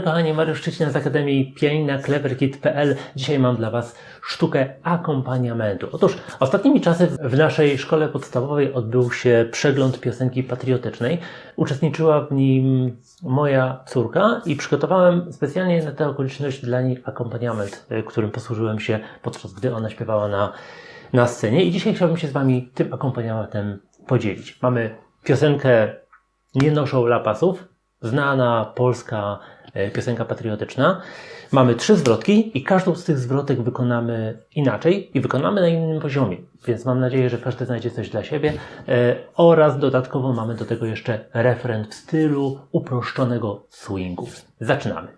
Kochani, Mariusz Szczecina z Akademii Pianina Cleverkit.pl. Dzisiaj mam dla Was sztukę akompaniamentu. Otóż ostatnimi czasy w naszej szkole podstawowej odbył się przegląd piosenki patriotycznej. Uczestniczyła w nim moja córka i przygotowałem specjalnie na tę okoliczność dla niej akompaniament, y, którym posłużyłem się podczas gdy ona śpiewała na, na scenie. I dzisiaj chciałbym się z Wami tym akompaniamentem podzielić. Mamy piosenkę Nie noszą lapasów, znana polska e, piosenka patriotyczna. Mamy trzy zwrotki i każdą z tych zwrotek wykonamy inaczej i wykonamy na innym poziomie. Więc mam nadzieję, że każdy znajdzie coś dla siebie. E, oraz dodatkowo mamy do tego jeszcze refren w stylu uproszczonego swingu. Zaczynamy.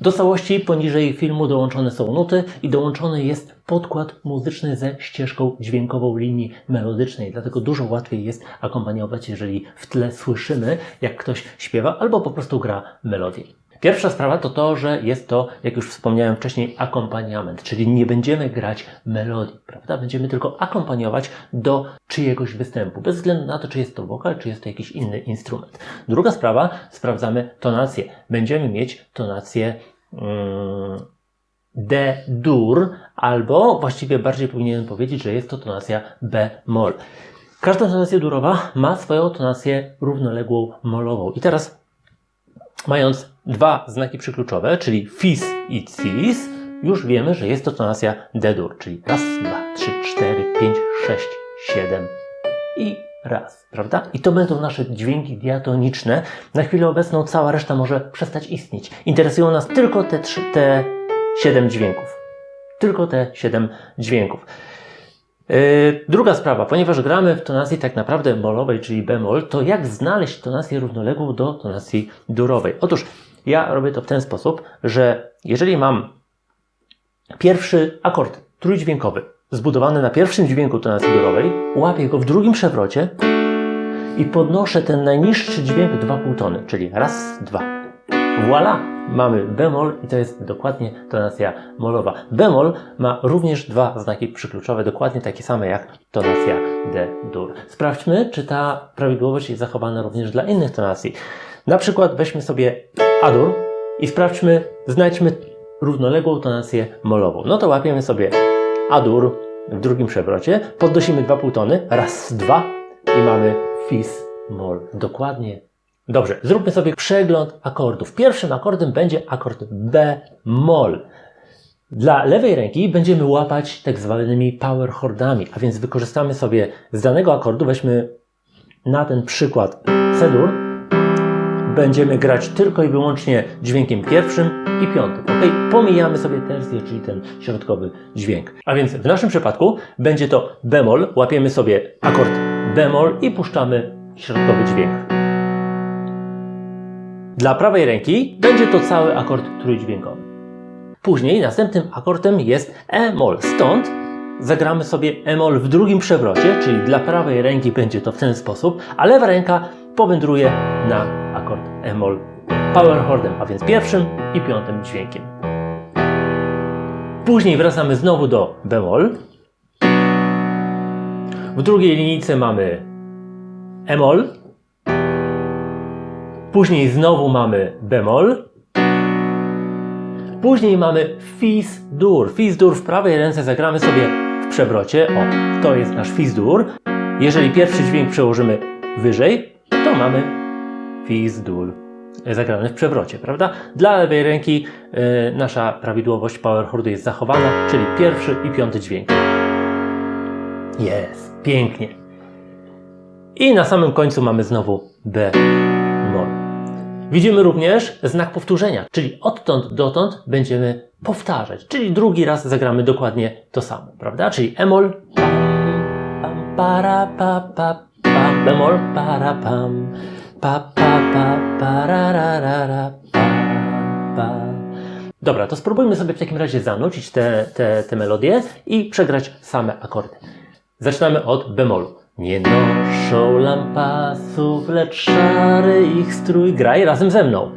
Do całości poniżej filmu dołączone są nuty i dołączony jest podkład muzyczny ze ścieżką dźwiękową linii melodycznej. Dlatego dużo łatwiej jest akompaniować, jeżeli w tle słyszymy, jak ktoś śpiewa albo po prostu gra melodię. Pierwsza sprawa to to, że jest to, jak już wspomniałem wcześniej, akompaniament, czyli nie będziemy grać melodii, prawda? Będziemy tylko akompaniować do czyjegoś występu, bez względu na to, czy jest to wokal, czy jest to jakiś inny instrument. Druga sprawa, sprawdzamy tonację. Będziemy mieć tonację mm, D-dur, albo właściwie bardziej powinienem powiedzieć, że jest to tonacja B-moll. Każda tonacja durowa ma swoją tonację równoległą molową. I teraz mając dwa znaki przykluczowe, czyli fis i cis, już wiemy, że jest to tonacja D-dur, czyli raz, dwa, trzy, cztery, pięć, sześć, siedem i raz, prawda? I to będą nasze dźwięki diatoniczne. Na chwilę obecną cała reszta może przestać istnieć. Interesują nas tylko te, trzy, te siedem dźwięków. Tylko te siedem dźwięków. Yy, druga sprawa, ponieważ gramy w tonacji tak naprawdę molowej, czyli bemol, to jak znaleźć tonację równoległą do tonacji durowej? Otóż ja robię to w ten sposób, że jeżeli mam pierwszy akord trójdźwiękowy zbudowany na pierwszym dźwięku tonacji durowej, łapię go w drugim przewrocie i podnoszę ten najniższy dźwięk dwa półtony, czyli raz, dwa. Voila! Mamy bemol i to jest dokładnie tonacja molowa. Bemol ma również dwa znaki przykluczowe, dokładnie takie same jak tonacja D-dur. Sprawdźmy, czy ta prawidłowość jest zachowana również dla innych tonacji. Na przykład weźmy sobie A-dur i sprawdźmy, znajdźmy równoległą tonację molową. No to łapiemy sobie A-dur w drugim przewrocie, podnosimy dwa półtony, raz, dwa i mamy fis, mol. Dokładnie Dobrze, zróbmy sobie przegląd akordów. Pierwszym akordem będzie akord B-moll. Dla lewej ręki będziemy łapać tak zwanymi power chordami, a więc wykorzystamy sobie z danego akordu, weźmy na ten przykład C-dur, będziemy grać tylko i wyłącznie dźwiękiem pierwszym i piątym. Ok, pomijamy sobie tercję, czyli ten środkowy dźwięk. A więc w naszym przypadku będzie to bemol, łapiemy sobie akord bemol i puszczamy środkowy dźwięk. Dla prawej ręki będzie to cały akord trójdźwiękowy. Później następnym akordem jest E-moll. Stąd zagramy sobie E-moll w drugim przewrocie, czyli dla prawej ręki będzie to w ten sposób, a lewa ręka powędruje na akord E-moll power chordem, a więc pierwszym i piątym dźwiękiem. Później wracamy znowu do B-moll. W drugiej linijce mamy E-moll, Później znowu mamy bemol. Później mamy fis dur. Fis dur w prawej ręce zagramy sobie w przewrocie. O, to jest nasz fis dur. Jeżeli pierwszy dźwięk przełożymy wyżej, to mamy fis dur zagrany w przewrocie, prawda? Dla lewej ręki y, nasza prawidłowość power chordu jest zachowana, czyli pierwszy i piąty dźwięk. Jest, pięknie. I na samym końcu mamy znowu B. Widzimy również znak powtórzenia, czyli odtąd dotąd będziemy powtarzać, czyli drugi raz zagramy dokładnie to samo, prawda? Czyli emol, pam, pam, para, pa, pa, pam, bemol, para, pam, pa, pa, pa, para, ra, ra, ra, pa, pa. Dobra, to spróbujmy sobie w takim razie zanucić te, te, te melodie i przegrać same akordy. Zaczynamy od bemolu. Nie noszą lampasów, lecz szary ich strój. Graj razem ze mną.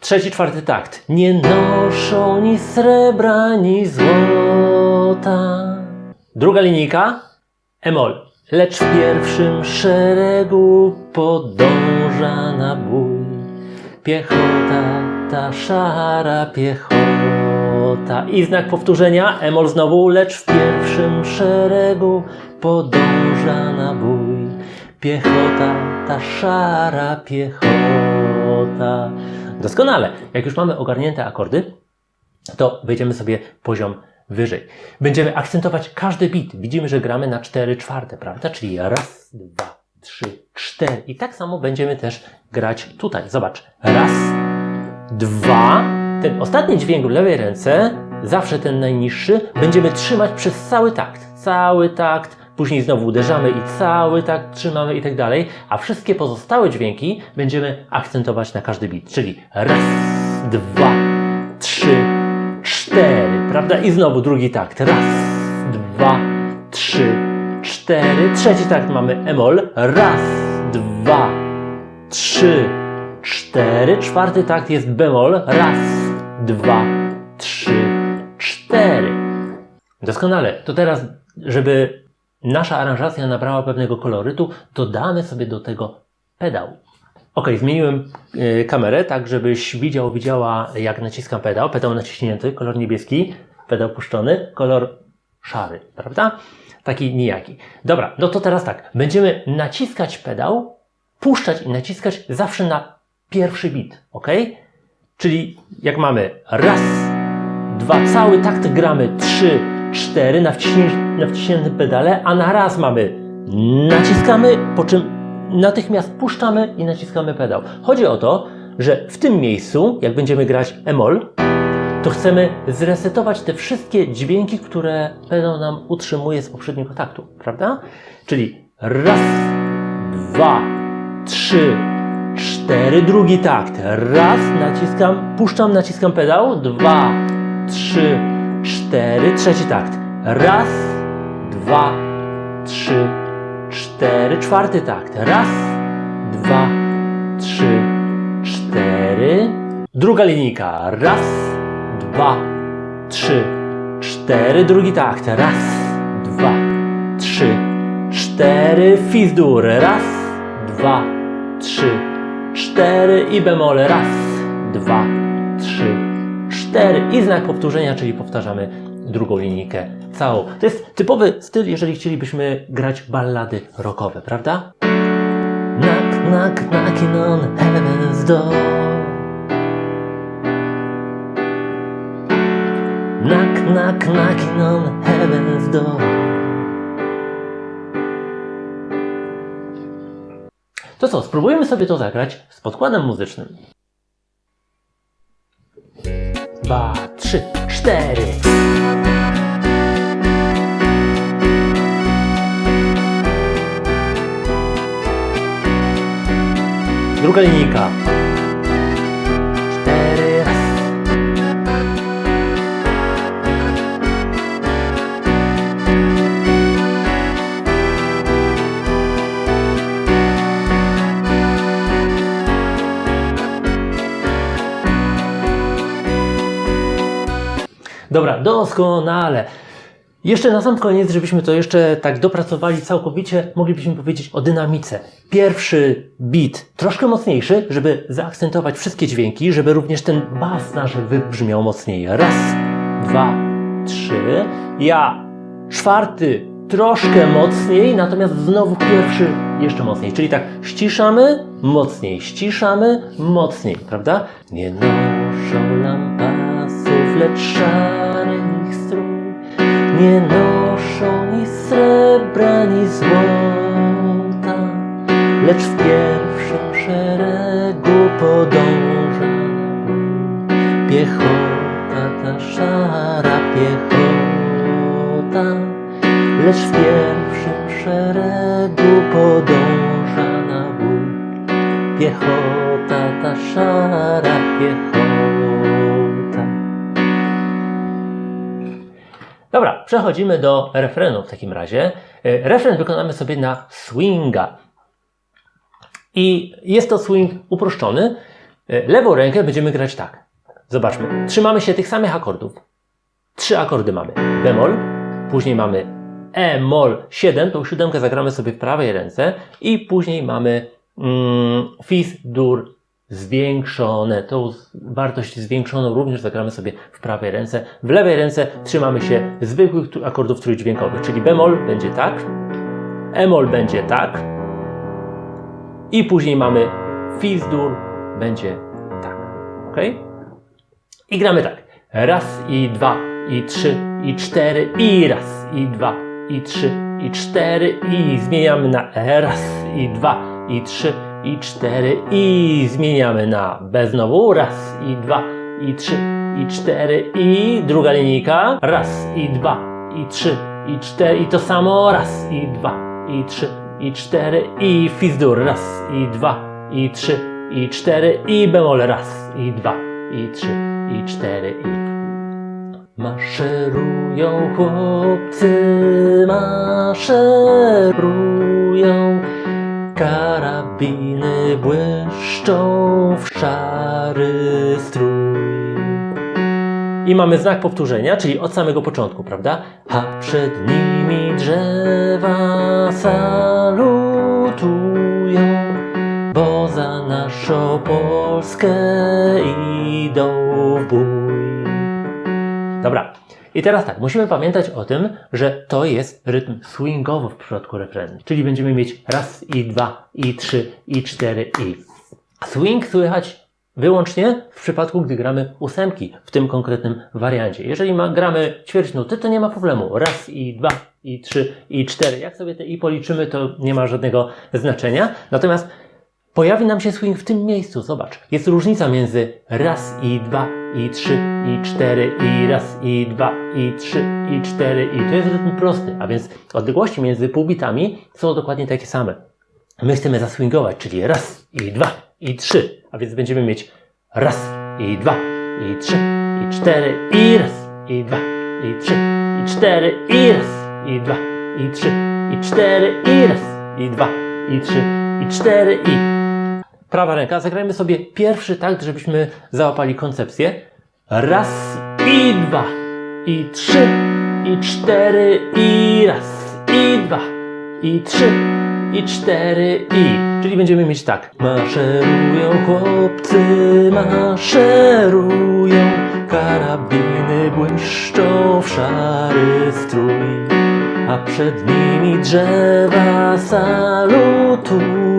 Trzeci, czwarty takt. Nie noszą ni srebra, ni złota. Druga linijka. Emol. Lecz w pierwszym szeregu podąża na bój piechota ta szara piechota. I znak powtórzenia, emol znowu, lecz w pierwszym szeregu podąża na bój. Piechota, ta szara piechota. Doskonale. Jak już mamy ogarnięte akordy, to wejdziemy sobie poziom wyżej. Będziemy akcentować każdy bit. Widzimy, że gramy na 4 czwarte, prawda? Czyli raz, dwa, trzy, cztery. I tak samo będziemy też grać tutaj. Zobacz. Raz, dwa. Ten ostatni dźwięk w lewej ręce, zawsze ten najniższy, będziemy trzymać przez cały takt. Cały takt. Później znowu uderzamy i cały takt trzymamy i tak dalej. A wszystkie pozostałe dźwięki będziemy akcentować na każdy bit. Czyli raz, dwa, trzy, cztery, prawda? I znowu drugi takt. Raz, dwa, trzy, cztery. Trzeci takt mamy emol. Raz, dwa, trzy, cztery. Czwarty takt jest bemol. Raz, dwa, trzy, cztery. Doskonale. To teraz, żeby nasza aranżacja nabrała pewnego kolorytu, dodamy sobie do tego pedał. Ok, zmieniłem y, kamerę, tak żebyś widział, widziała jak naciskam pedał. Pedał naciśnięty, kolor niebieski, pedał puszczony, kolor szary, prawda? Taki nijaki. Dobra, no to teraz tak. Będziemy naciskać pedał, puszczać i naciskać zawsze na pierwszy bit, ok? Czyli jak mamy raz, dwa, cały takt gramy, trzy, cztery na, na wciśniętym pedale, a na raz mamy naciskamy, po czym natychmiast puszczamy i naciskamy pedał. Chodzi o to, że w tym miejscu, jak będziemy grać emol, to chcemy zresetować te wszystkie dźwięki, które pedał nam utrzymuje z poprzedniego taktu, prawda? Czyli raz, dwa, trzy, cztery, drugi takt. Raz, naciskam, puszczam, naciskam pedał. Dwa, trzy, cztery, trzeci takt. Raz, dwa, trzy, cztery, czwarty takt. Raz, dwa, trzy, cztery. Druga linijka. Raz, dwa, trzy, cztery. Drugi takt. Raz, dwa, trzy, cztery. Fizdur. Raz, dwa, trzy, cztery. I bemole. Raz, dwa, trzy, cztery. I znak powtórzenia, czyli powtarzamy drugą linijkę całą. To jest typowy styl, jeżeli chcielibyśmy grać ballady rockowe, prawda? Knock, knock, knocking on heaven's door. Knock, knock, knocking on heaven's door. To co, spróbujemy sobie to zagrać z podkładem muzycznym. Dwa, trzy, cztery. Druga linijka. Cztery raz. Dobra, doskonale. Jeszcze na sam koniec, żebyśmy to jeszcze tak dopracowali całkowicie, moglibyśmy powiedzieć o dynamice. Pierwszy beat troszkę mocniejszy, żeby zaakcentować wszystkie dźwięki, żeby również ten bas nasz wybrzmiał mocniej. Raz, dwa, trzy. Ja czwarty troszkę mocniej, natomiast znowu pierwszy jeszcze mocniej. Czyli tak ściszamy, mocniej, ściszamy, mocniej, prawda? Nie noszą lampasów, lecz strój. Nie noszą ni srebra, ni złota, lecz w pierwszym szeregu podąża piechota, ta szara piechota, lecz w pierwszym szeregu podąża na bój. Piechota, ta szara piechota. Dobra, przechodzimy do refrenu w takim razie. E, Refren wykonamy sobie na swinga. I jest to swing uproszczony. E, Lewą rękę będziemy grać tak. Zobaczmy. Trzymamy się tych samych akordów. Trzy akordy mamy. Bemol, później mamy E, mol, 7, tą siódemkę zagramy sobie w prawej ręce i później mamy mm, fis, dur, zwiększone. Tą wartość zwiększoną również zagramy sobie w prawej ręce. W lewej ręce trzymamy się zwykłych akordów trójdźwiękowych, czyli bemol będzie tak, emol będzie tak i później mamy fis-dur będzie tak. Ok? I gramy tak. Raz i dwa i trzy i cztery i raz i dwa i trzy i cztery i zmieniamy na raz i dwa i trzy i cztery i zmieniamy na B znowu raz i dwa i trzy i cztery i druga linijka raz i dwa i trzy i cztery i to samo raz i dwa i trzy i cztery i fizdur raz i dwa i trzy i cztery i bemol raz i dwa i trzy i cztery i Maszerują chłopcy, maszerują, karabiny błyszczą w szary strój. I mamy znak powtórzenia, czyli od samego początku, prawda? A przed nimi drzewa salutują, bo za naszą Polskę idą w bój. Dobra. I teraz tak, musimy pamiętać o tym, że to jest rytm swingowy w przypadku refrenu. Czyli będziemy mieć raz i dwa, i trzy, i cztery, i. Swing słychać wyłącznie w przypadku, gdy gramy ósemki w tym konkretnym wariancie. Jeżeli ma, gramy ćwierć nuty, to nie ma problemu. Raz i dwa, i trzy, i cztery. Jak sobie te i policzymy, to nie ma żadnego znaczenia. Natomiast pojawi nam się swing w tym miejscu. Zobacz, jest różnica między raz i dwa, i trzy, i cztery, i raz, i dwa, i trzy, i cztery, i to jest rytm prosty, a więc odległości między półbitami są dokładnie takie same. My chcemy zaswingować, czyli raz, i dwa, i trzy, a więc będziemy mieć raz, i dwa, i trzy, i cztery, i raz, i dwa, i trzy, i cztery, i raz, i dwa, i trzy, i cztery, i raz, i dwa, i trzy, i cztery, i prawa ręka. Zagrajmy sobie pierwszy takt, żebyśmy załapali koncepcję. Raz i dwa, i trzy, i cztery, i raz, i dwa, i trzy, i cztery, i. Czyli będziemy mieć tak. Maszerują chłopcy, maszerują, karabiny błyszczą w szary strój. A przed nimi drzewa salutują,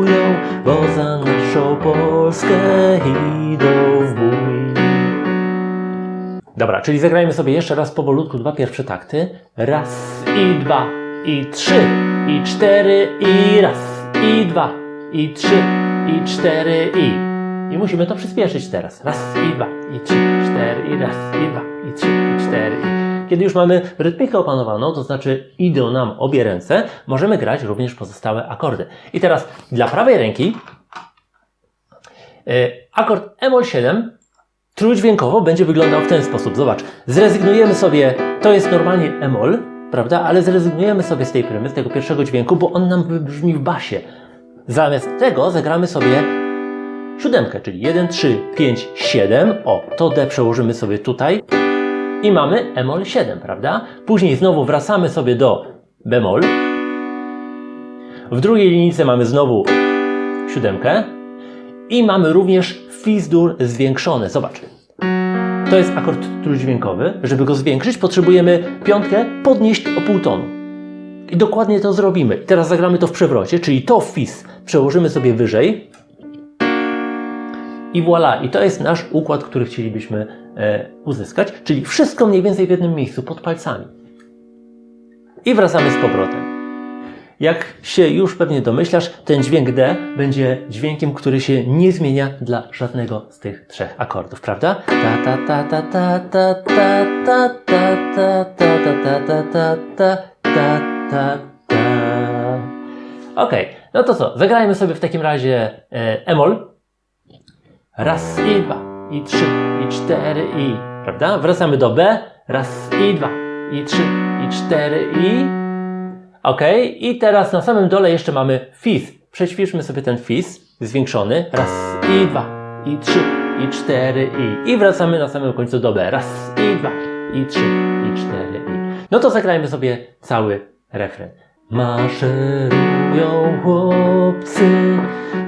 bo za naszą Polskę idą w bój. Dobra, czyli zagrajmy sobie jeszcze raz powolutku dwa pierwsze takty. Raz i dwa, i trzy, i cztery, i raz, i dwa, i trzy, i cztery, i. I musimy to przyspieszyć teraz. Raz i dwa, i trzy, cztery, i raz, i dwa, Kiedy już mamy rytmikę opanowaną, to znaczy idą nam obie ręce, możemy grać również pozostałe akordy. I teraz dla prawej ręki e, akord Emol 7 trójdźwiękowo będzie wyglądał w ten sposób. Zobacz, zrezygnujemy sobie, to jest normalnie Emol, prawda, ale zrezygnujemy sobie z tej prymy, z tego pierwszego dźwięku, bo on nam brzmi w basie. Zamiast tego zagramy sobie siódemkę, czyli 1, 3, 5, 7. O, to D przełożymy sobie tutaj. I mamy Emol 7, prawda? Później znowu wracamy sobie do bemol. W drugiej linijce mamy znowu siódemkę. I mamy również fizdur zwiększony. Zobacz. To jest akord trójdźwiękowy. Żeby go zwiększyć, potrzebujemy piątkę podnieść o pół tonu. I dokładnie to zrobimy. I teraz zagramy to w przewrocie, czyli to fis przełożymy sobie wyżej. I voilà, i to jest nasz układ, który chcielibyśmy uzyskać, czyli wszystko mniej więcej w jednym miejscu, pod palcami. I wracamy z powrotem. Jak się już pewnie domyślasz, ten dźwięk D będzie dźwiękiem, który się nie zmienia dla żadnego z tych trzech akordów, prawda? Okej, no to co? Zagrajmy sobie w takim razie e, Emol. Raz i dwa, i trzy, i cztery, i. Prawda? Wracamy do B. Raz i dwa, i trzy, i cztery, i. Ok, i teraz na samym dole jeszcze mamy fis. Przećwiczmy sobie ten fis zwiększony. Raz i dwa, i trzy, i cztery, i. I wracamy na samym końcu do B. Raz i dwa, i trzy, i cztery, i. No to zagrajmy sobie cały refren. Maszerują chłopcy,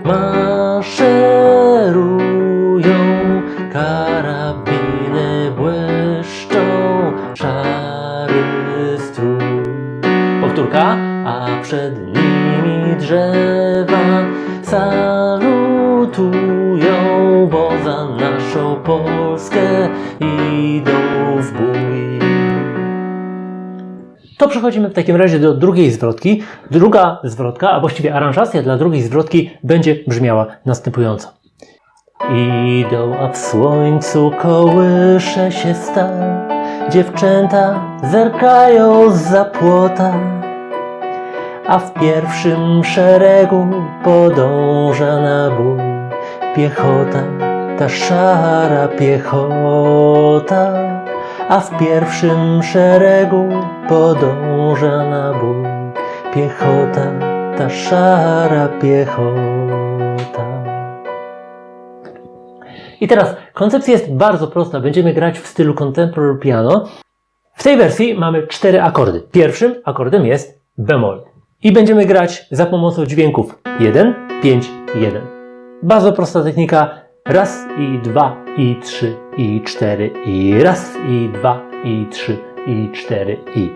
maszerują, przechodzimy w takim razie do drugiej zwrotki. Druga zwrotka, a właściwie aranżacja dla drugiej zwrotki będzie brzmiała następująco. Idą, a w słońcu kołysze się stal. Dziewczęta zerkają za płota, a w pierwszym szeregu podąża na bój piechota, ta szara piechota, a w pierwszym szeregu podąża na bój piechota, ta szara piechota. I teraz koncepcja jest bardzo prosta. Będziemy grać w stylu contemporary piano. W tej wersji mamy cztery akordy. Pierwszym akordem jest bemol. I będziemy grać za pomocą dźwięków 1, 5, 1. Bardzo prosta technika. Raz i dwa i trzy i cztery i raz i dwa i trzy i cztery i.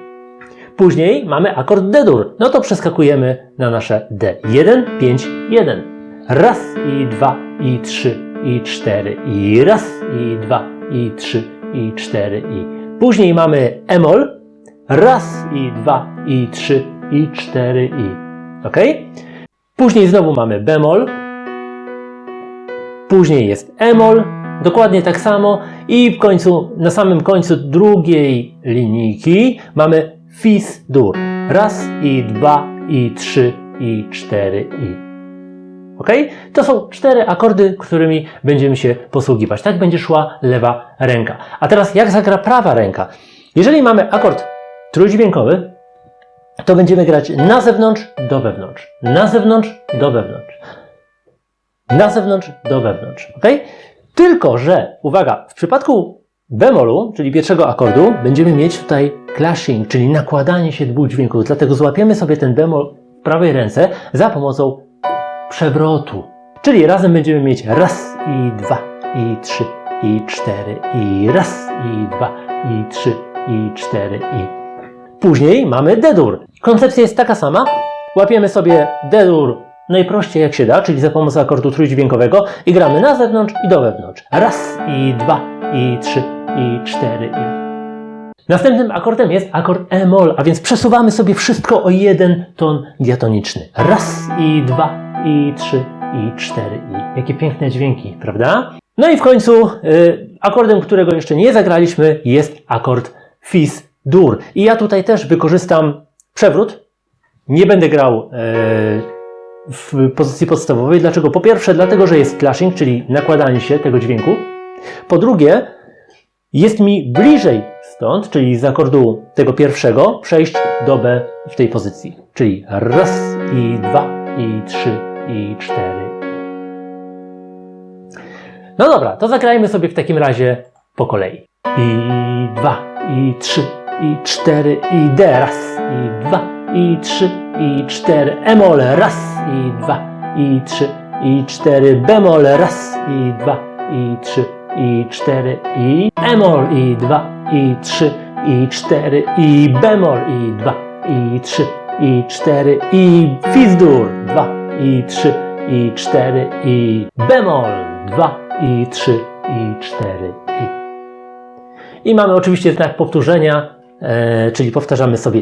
Później mamy akord D-dur. No to przeskakujemy na nasze D. 1, 5, 1. Raz i dwa i trzy i cztery i raz i dwa i trzy i cztery i. Później mamy E-moll. Raz i dwa i trzy i cztery i. Ok? Później znowu mamy bemol. Później jest e-moll. Dokładnie tak samo. I w końcu, na samym końcu drugiej linijki mamy fis dur. Raz i dwa i trzy i cztery i. Ok? To są cztery akordy, którymi będziemy się posługiwać. Tak będzie szła lewa ręka. A teraz jak zagra prawa ręka? Jeżeli mamy akord trójdźwiękowy, to będziemy grać na zewnątrz do wewnątrz. Na zewnątrz do wewnątrz. Na zewnątrz do wewnątrz. Ok? Tylko, że uwaga, w przypadku bemolu, czyli pierwszego akordu, będziemy mieć tutaj clashing, czyli nakładanie się dwóch dźwięków. Dlatego złapiemy sobie ten bemol w prawej ręce za pomocą przewrotu. Czyli razem będziemy mieć raz i dwa i trzy i cztery i raz i dwa i trzy i cztery i. Później mamy D-dur. Koncepcja jest taka sama. Łapiemy sobie D-dur najprościej jak się da, czyli za pomocą akordu trójdźwiękowego i gramy na zewnątrz i do wewnątrz. Raz i dwa i trzy i cztery i. Następnym akordem jest akord E-moll, a więc przesuwamy sobie wszystko o jeden ton diatoniczny. Raz i dwa i trzy i cztery i. Jakie piękne dźwięki, prawda? No i w końcu y, akordem, którego jeszcze nie zagraliśmy jest akord Fis dur. I ja tutaj też wykorzystam przewrót. Nie będę grał e, w pozycji podstawowej. Dlaczego? Po pierwsze, dlatego, że jest clashing, czyli nakładanie się tego dźwięku. Po drugie, jest mi bliżej stąd, czyli z akordu tego pierwszego, przejść do B w tej pozycji. Czyli raz i dwa i trzy i cztery. No dobra, to zagrajmy sobie w takim razie po kolei. I dwa, i trzy, i cztery, i D. Raz, i dwa, i trzy, i cztery. E-moll. Raz, i dwa, i trzy, i cztery. Bemol. Raz, i dwa, i trzy, i cztery. I E-moll. I dwa, i trzy, i cztery. I bemol. I dwa, i trzy, i cztery. I fizdur. Dwa, i trzy, i cztery. I bemol. Dwa, i trzy, i cztery. I. I mamy oczywiście znak powtórzenia, e, czyli powtarzamy sobie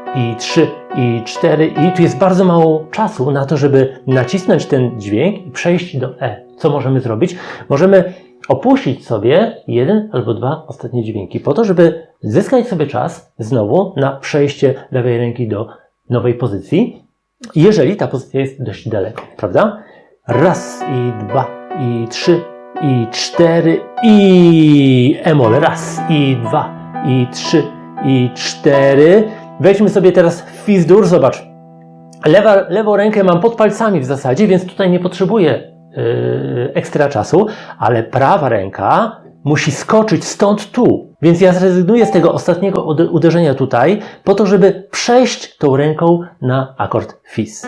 i trzy i cztery i tu jest bardzo mało czasu na to, żeby nacisnąć ten dźwięk i przejść do E. Co możemy zrobić? Możemy opuścić sobie jeden albo dwa ostatnie dźwięki po to, żeby zyskać sobie czas znowu na przejście lewej ręki do nowej pozycji, jeżeli ta pozycja jest dość daleko, prawda? Raz i dwa i trzy i cztery, i emol. Raz, i dwa, i trzy, i cztery. Weźmy sobie teraz fis dur, zobacz. Lewa, lewą rękę mam pod palcami w zasadzie, więc tutaj nie potrzebuję yy, ekstra czasu, ale prawa ręka musi skoczyć stąd tu. Więc ja zrezygnuję z tego ostatniego ude- uderzenia tutaj, po to, żeby przejść tą ręką na akord fis.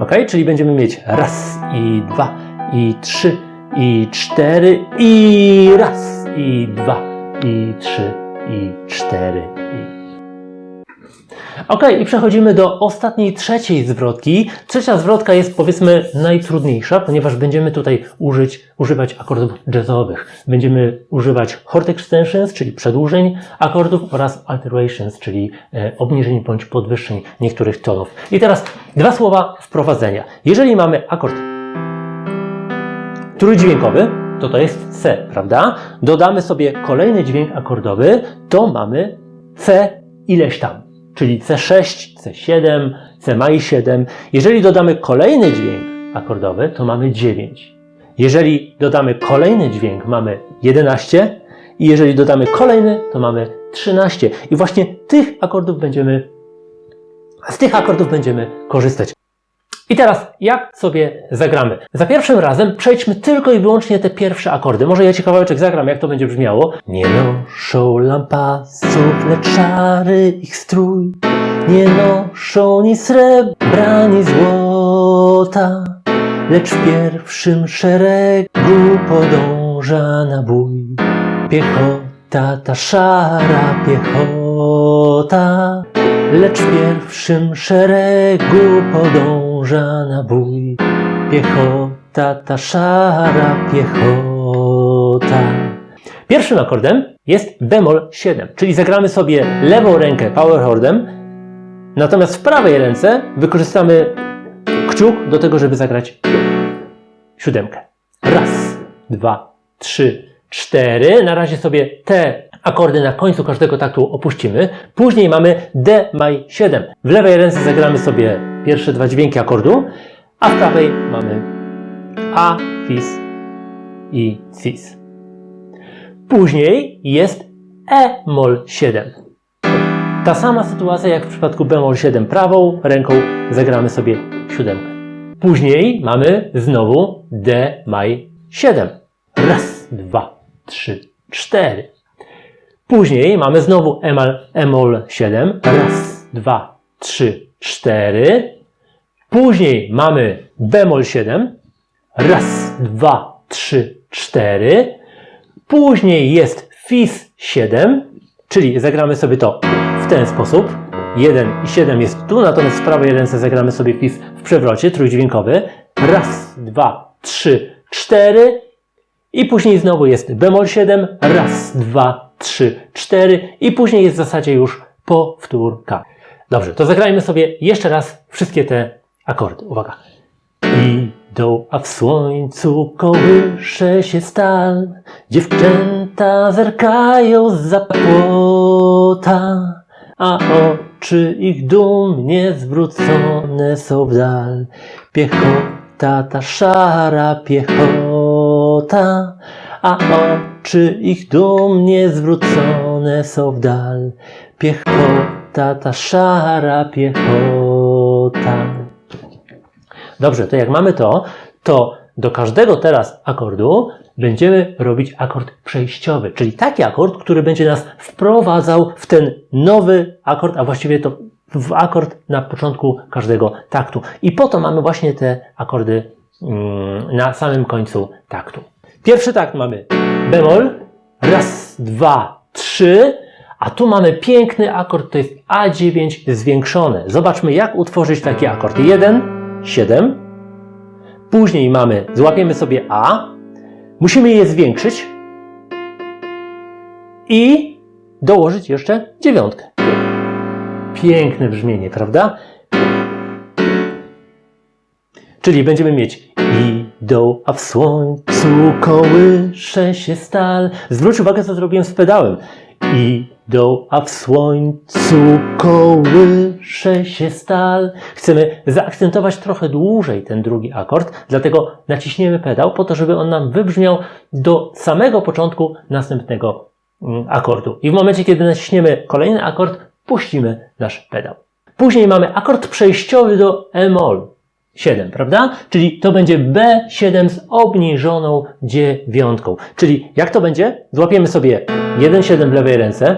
Ok, czyli będziemy mieć raz i dwa i trzy i cztery i raz i dwa i trzy i cztery i Ok, i przechodzimy do ostatniej, trzeciej zwrotki. Trzecia zwrotka jest powiedzmy najtrudniejsza, ponieważ będziemy tutaj użyć, używać akordów jazzowych. Będziemy używać chord extensions, czyli przedłużeń akordów oraz alterations, czyli e, obniżeń bądź podwyższeń niektórych tonów. I teraz dwa słowa wprowadzenia. Jeżeli mamy akord trójdźwiękowy, to to jest C, prawda? Dodamy sobie kolejny dźwięk akordowy, to mamy C ileś tam czyli C6, C7, C maj 7. Jeżeli dodamy kolejny dźwięk akordowy, to mamy 9. Jeżeli dodamy kolejny dźwięk, mamy 11 i jeżeli dodamy kolejny, to mamy 13. I właśnie tych akordów będziemy z tych akordów będziemy korzystać. I teraz, jak sobie zagramy? Za pierwszym razem przejdźmy tylko i wyłącznie te pierwsze akordy. Może ja ci kawałeczek zagram, jak to będzie brzmiało. Nie noszą lampasów, lecz szary ich strój. Nie noszą ni srebra, ni złota. Lecz w pierwszym szeregu podąża nabój. Piechota, ta szara piechota. Lecz w pierwszym szeregu podąża nabój. Piechota, ta szara piechota. Pierwszym akordem jest bemol 7, czyli zagramy sobie lewą rękę power chordem, natomiast w prawej ręce wykorzystamy kciuk do tego, żeby zagrać siódemkę. Raz, dwa, trzy, cztery. Na razie sobie te akordy na końcu każdego taktu opuścimy. Później mamy D maj 7. W lewej ręce zagramy sobie pierwsze dwa dźwięki akordu, a w prawej mamy A, fis i cis. Później jest E mol 7. Ta sama sytuacja jak w przypadku bemol 7. Prawą ręką zagramy sobie siódemkę. Później mamy znowu D maj 7. Raz, dwa, trzy, cztery. Później mamy znowu emal, emol 7. Raz, dwa, trzy, cztery. Później mamy bemol 7. Raz, dwa, trzy, cztery. Później jest fis 7, czyli zagramy sobie to w ten sposób. 1 i 7 jest tu, natomiast w prawej ręce zagramy sobie fis w przewrocie trójdźwiękowy. Raz, dwa, trzy, cztery. I później znowu jest bemol 7. Raz, dwa, trzy, cztery. I później jest w zasadzie już powtórka. Dobrze, to zagrajmy sobie jeszcze raz wszystkie te akordy. Uwaga. Idą, a w słońcu kołysze się stal. Dziewczęta zerkają za płota, a oczy ich dumnie zwrócone są w dal. Piechota, ta szara piechota, a oczy ich dumnie zwrócone są w dal. Piechota, ta szara piechota. Dobrze, to jak mamy to, to do każdego teraz akordu będziemy robić akord przejściowy, czyli taki akord, który będzie nas wprowadzał w ten nowy akord, a właściwie to w akord na początku każdego taktu. I po to mamy właśnie te akordy mm, na samym końcu taktu. Pierwszy takt mamy bemol, raz, dwa, trzy, a tu mamy piękny akord, to jest A9 zwiększone. Zobaczmy, jak utworzyć taki akord. 1, 7. Później mamy, złapiemy sobie A, musimy je zwiększyć i dołożyć jeszcze dziewiątkę. Piękne brzmienie, prawda? Czyli będziemy mieć idą, a w słońcu kołysze się stal. Zwróć uwagę, co zrobiłem z pedałem. Idą, a w słońcu kołysze się stal. Chcemy zaakcentować trochę dłużej ten drugi akord, dlatego naciśniemy pedał po to, żeby on nam wybrzmiał do samego początku następnego mm, akordu. I w momencie, kiedy naciśniemy kolejny akord, puścimy nasz pedał. Później mamy akord przejściowy do E-moll 7, prawda? Czyli to będzie B7 z obniżoną dziewiątką. Czyli jak to będzie? Złapiemy sobie 1,7 w lewej ręce.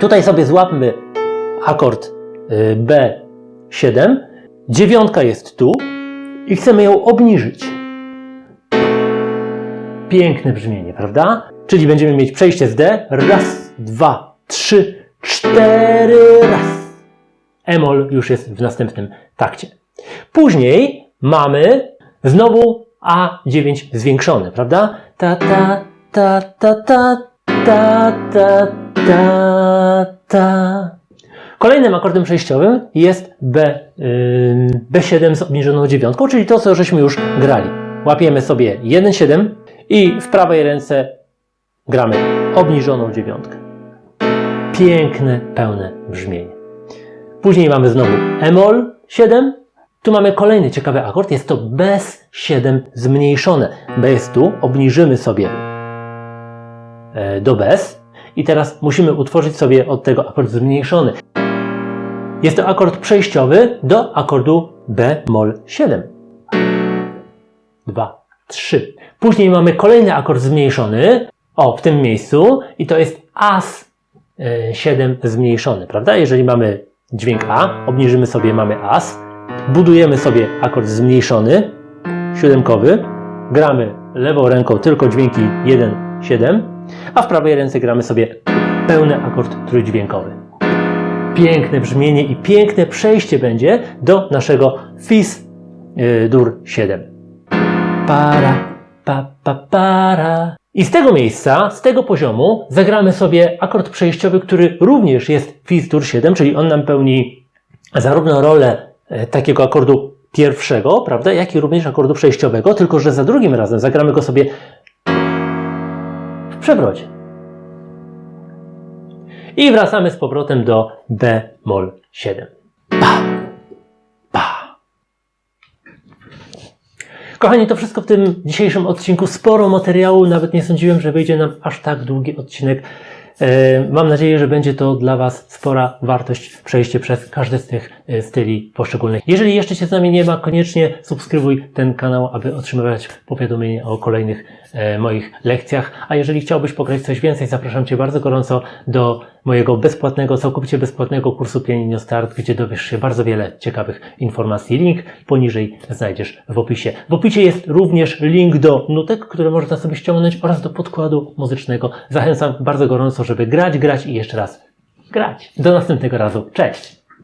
Tutaj sobie złapmy akord y, B7. Dziewiątka jest tu i chcemy ją obniżyć. Piękne brzmienie, prawda? Czyli będziemy mieć przejście z D. Raz, dwa, trzy, cztery, raz. Emol już jest w następnym takcie. Później mamy znowu A9 zwiększone, prawda? Ta, ta, ta, ta, ta, ta, ta, ta, ta. Kolejnym akordem przejściowym jest B, ym, B7 z obniżoną dziewiątką, czyli to, co żeśmy już grali. Łapiemy sobie 1,7 i w prawej ręce gramy obniżoną dziewiątkę. Piękne, pełne brzmienie. Później mamy znowu E-moll 7. Tu mamy kolejny ciekawy akord. Jest to bez 7 zmniejszone. B jest tu, obniżymy sobie e, do bez. I teraz musimy utworzyć sobie od tego akord zmniejszony. Jest to akord przejściowy do akordu B-moll 7. 2, 3. Później mamy kolejny akord zmniejszony. O, w tym miejscu. I to jest As e, 7 zmniejszony, prawda? Jeżeli mamy dźwięk A, obniżymy sobie, mamy As. Budujemy sobie akord zmniejszony, siódemkowy. Gramy lewą ręką tylko dźwięki 1, 7, a w prawej ręce gramy sobie pełny akord trójdźwiękowy. Piękne brzmienie i piękne przejście będzie do naszego Fis yy, dur 7. Para, pa, pa, para. I z tego miejsca, z tego poziomu zagramy sobie akord przejściowy, który również jest Fis dur 7, czyli on nam pełni zarówno rolę takiego akordu pierwszego, prawda, jak i również akordu przejściowego, tylko że za drugim razem zagramy go sobie w przewrocie. I wracamy z powrotem do B-moll 7. Pa, pa. Kochani, to wszystko w tym dzisiejszym odcinku. Sporo materiału, nawet nie sądziłem, że wyjdzie nam aż tak długi odcinek. E, Mam nadzieję, że będzie to dla Was spora wartość przejście przez każdy z tych e, styli poszczególnych. Jeżeli jeszcze się z nami nie ma, koniecznie subskrybuj ten kanał, aby otrzymywać powiadomienia o kolejnych e, moich lekcjach. A jeżeli chciałbyś pograć coś więcej, zapraszam Cię bardzo gorąco do mojego bezpłatnego, całkowicie bezpłatnego kursu Pianinio Start, gdzie dowiesz się bardzo wiele ciekawych informacji. Link poniżej znajdziesz w opisie. W opisie jest również link do nutek, które można sobie ściągnąć oraz do podkładu muzycznego. Zachęcam bardzo gorąco, żeby grać, grać i jeszcze raz grać. Do następnego razu. Cześć!